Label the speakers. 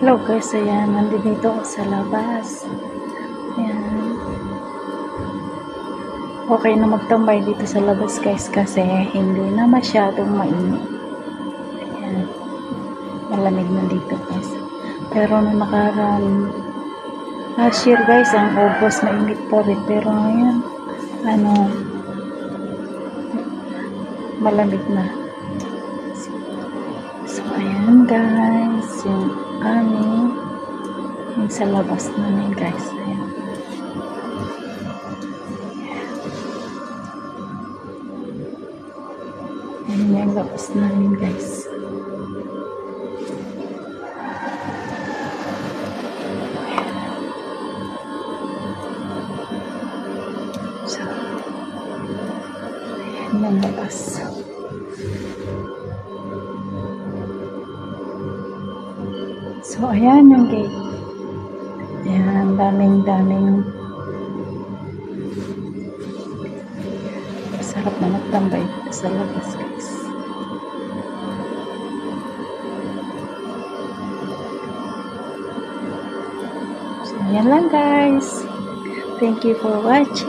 Speaker 1: Hello guys, ayan, nandito ako sa labas. Ayan. Okay na magtambay dito sa labas guys kasi hindi na masyadong mainit. Ayan. Malamig na dito guys. Pero nung nakaraan, last year guys, ang August mainit pa rin. Pero ngayon, ano, malamig na. So, ayan guys, yung sa labas namin guys. Ayan. Ayan yung labas namin guys. So, ayan yung labas. So, ayan yung gate. Ayan, daming, daming sarap na magtambay sa labas, guys. So, ayan lang, guys. Thank you for watching.